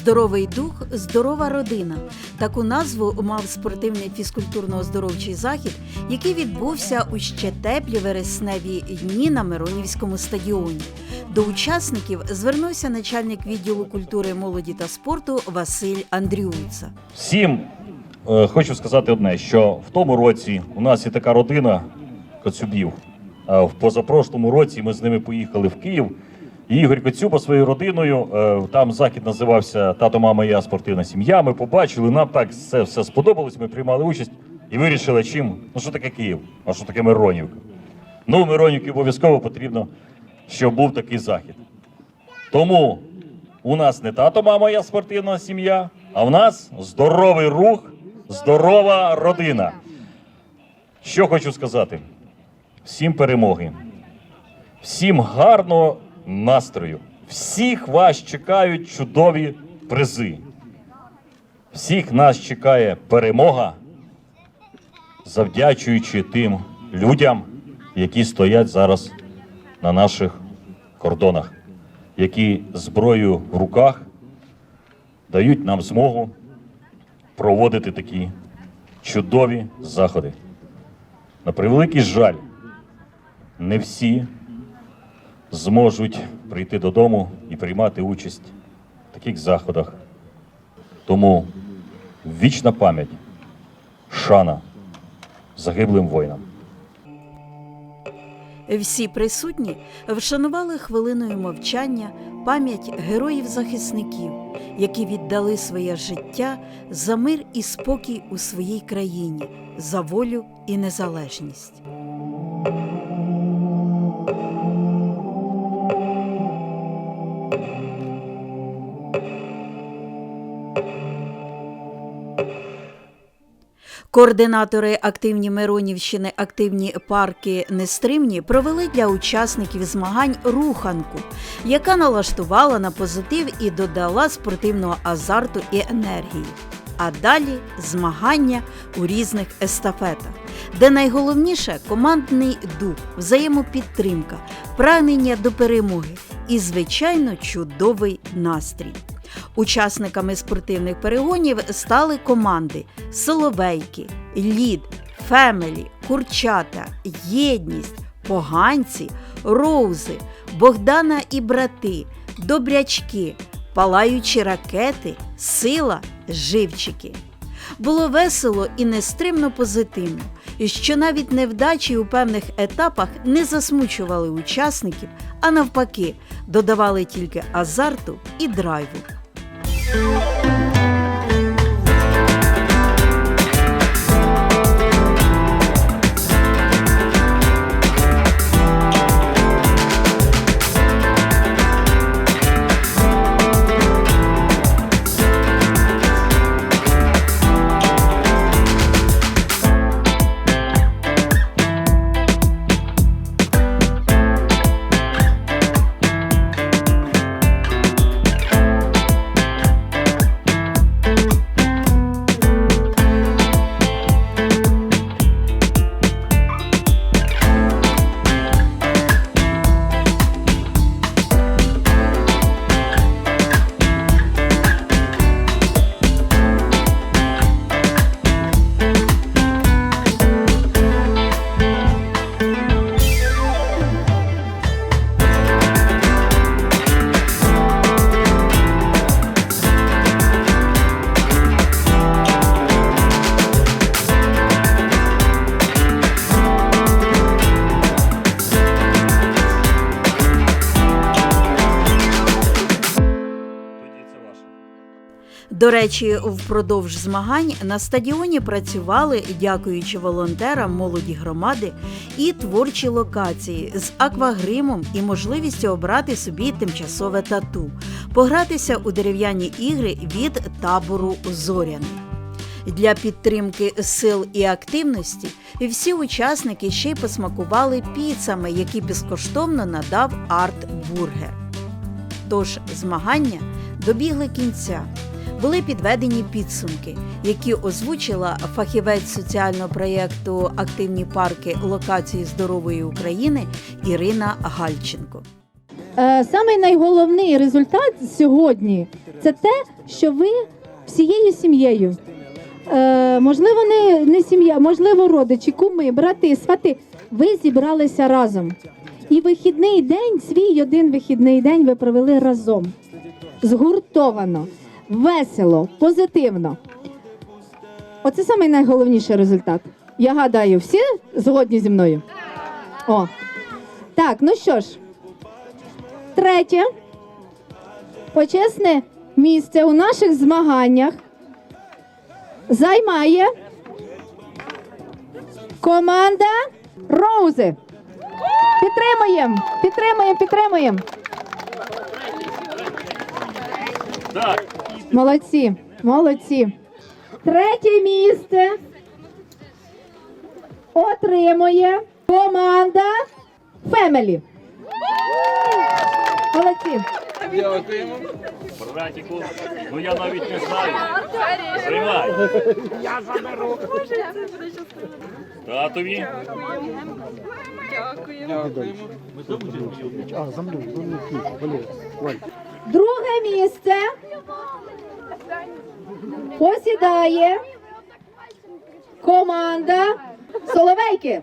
Здоровий дух, здорова родина. Таку назву мав спортивний фізкультурно-оздоровчий захід, який відбувся у ще теплі вересневі дні на Миронівському стадіоні. До учасників звернувся начальник відділу культури, молоді та спорту Василь Андрюца. Всім е, хочу сказати одне, що в тому році у нас є така родина Коцюбів. В позапрошлому році ми з ними поїхали в Київ. Ігор Коцюба своєю родиною. е, Там захід називався Тато, мама, я спортивна сім'я. Ми побачили, нам так все, все сподобалось. Ми приймали участь і вирішили, чим ну що таке Київ, а що таке Миронівка. Ну, Миронівки обов'язково потрібно, щоб був такий захід. Тому у нас не тато, мама, я спортивна сім'я, а в нас здоровий рух, здорова родина. Що хочу сказати? Всім перемоги, всім гарного настрою. Всіх вас чекають чудові призи. Всіх нас чекає перемога, завдячуючи тим людям, які стоять зараз на наших кордонах які зброєю в руках дають нам змогу проводити такі чудові заходи. На превеликий жаль, не всі зможуть прийти додому і приймати участь в таких заходах. Тому вічна пам'ять, шана загиблим воїнам. Всі присутні вшанували хвилиною мовчання пам'ять героїв-захисників, які віддали своє життя за мир і спокій у своїй країні, за волю і незалежність. Координатори активні Миронівщини, активні парки Нестримні провели для учасників змагань руханку, яка налаштувала на позитив і додала спортивного азарту і енергії. А далі змагання у різних естафетах, де найголовніше командний дух, взаємопідтримка, прагнення до перемоги і, звичайно, чудовий настрій. Учасниками спортивних перегонів стали команди Соловейки, Лід, Фемелі, Курчата, Єдність, Поганці, Роузи, Богдана і брати, Добрячки, Палаючі ракети, Сила, Живчики. Було весело і нестримно позитивно, що навіть невдачі у певних етапах не засмучували учасників, а навпаки, додавали тільки азарту і драйву. you. До речі, впродовж змагань на стадіоні працювали, дякуючи волонтерам молоді громади, і творчі локації з аквагримом і можливістю обрати собі тимчасове тату, погратися у дерев'яні ігри від табору Зоряний. Для підтримки сил і активності всі учасники ще й посмакували піцами, які безкоштовно надав арт-бургер. Тож змагання добігли кінця. Були підведені підсумки, які озвучила фахівець соціального проєкту Активні парки локації здорової України Ірина Гальченко. Е, Самий найголовний результат сьогодні це те, що ви всією сім'єю. Е, можливо, не, не сім'я, можливо, родичі, куми, брати, свати. Ви зібралися разом. І вихідний день, свій один вихідний день ви провели разом. Згуртовано, весело, позитивно. Оце самий найголовніший результат. Я гадаю, всі згодні зі мною? О. Так, ну що ж, третє. Почесне місце у наших змаганнях займає команда Роузи. Підтримуємо, підтримуємо, підтримуємо. Так, Молодці, молодці. Третє місце отримує команда Фемелі. Молодці. братіку, ну я навіть не знаю. Приймай. Я заберу. Татові. Друге місце посідає команда Соловейки.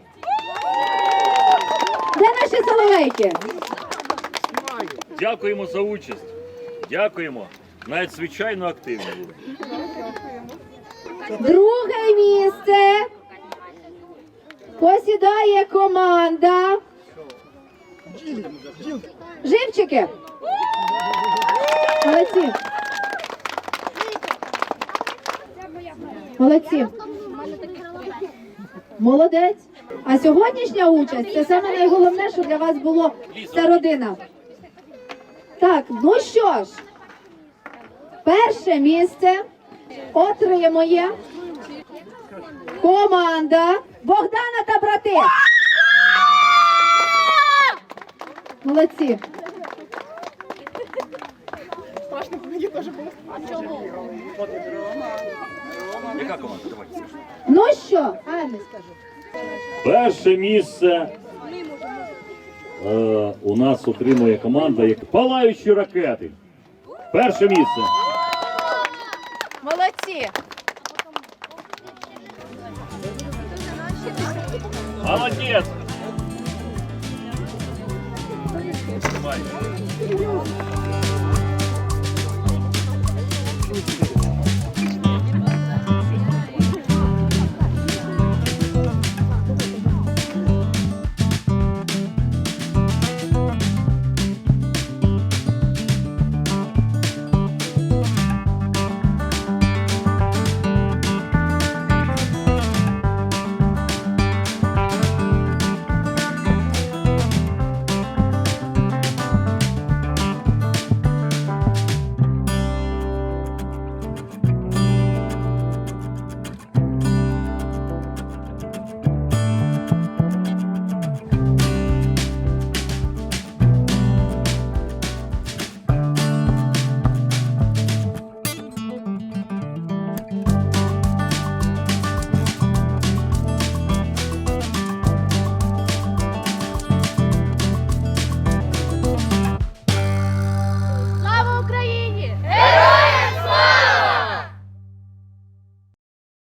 Де наші соловейки? Дякуємо за участь. Дякуємо. Навіть звичайно активні були. Друге місце посідає команда. Живчики. Молодці. Молодці. Молодець. А сьогоднішня участь це саме найголовне, що для вас було це родина. Так, ну що ж, перше місце отримує команда Богдана та брати. Молодці. Яка команда? Ну що, а не скажу. Перше місце е, у нас отримує команда як палаючі ракети. Перше місце. Молодці. Молодець. Давай.